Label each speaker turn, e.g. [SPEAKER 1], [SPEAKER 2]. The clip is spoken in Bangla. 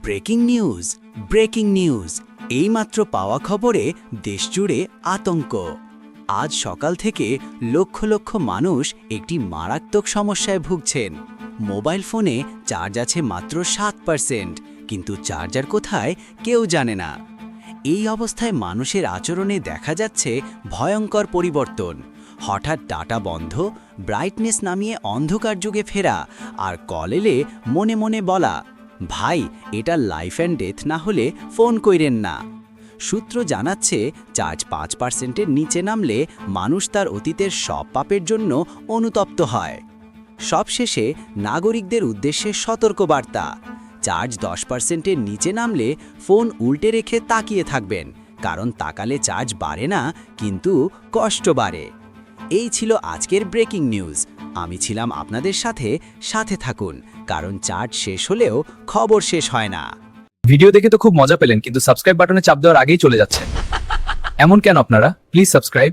[SPEAKER 1] ব্রেকিং নিউজ ব্রেকিং নিউজ, এইমাত্র পাওয়া খবরে দেশজুড়ে আতঙ্ক। আজ সকাল থেকে লক্ষ লক্ষ মানুষ একটি মারাত্মক সমস্যায় ভুগছেন। মোবাইল ফোনে চার্জ আছে মাত্র সাত পার্সেন্ট, কিন্তু চার্জার কোথায় কেউ জানে না। এই অবস্থায় মানুষের আচরণে দেখা যাচ্ছে ভয়ঙ্কর পরিবর্তন। হঠাৎ ডাটা বন্ধ, ব্রাইটনেস নামিয়ে অন্ধকার যুগে ফেরা, আর কল এলে মনে মনে বলা। ভাই, এটা লাইফ অ্যান্ড ডেথ না হলে ফোন কইরেন না। সূত্র জানাচ্ছে চার্জ পাঁচ পার্সেন্টের নিচে নামলে মানুষ তার অতীতের সব পাপের জন্য অনুতপ্ত হয়। সবশেষে নাগরিকদের উদ্দেশ্যে সতর্কবার্তা। চার্জ দশ পার্সেন্টের নিচে নামলে ফোন উল্টে রেখে তাকিয়ে থাকবেন, কারণ তাকালে চার্জ বাড়ে না, কিন্তু কষ্ট বাড়ে। এই ছিল আজকের ব্রেকিং নিউজ আমি ছিলাম আপনাদের সাথে সাথে থাকুন, কারণ চার্ট শেষ হলেও খবর শেষ হয় না।
[SPEAKER 2] ভিডিও দেখে তো খুব মজা পেলেন, কিন্তু সাবস্ক্রাইব বাটনে চাপ দেওয়ার আগেই চলে যাচ্ছে এমন কেন আপনারা? Please subscribe.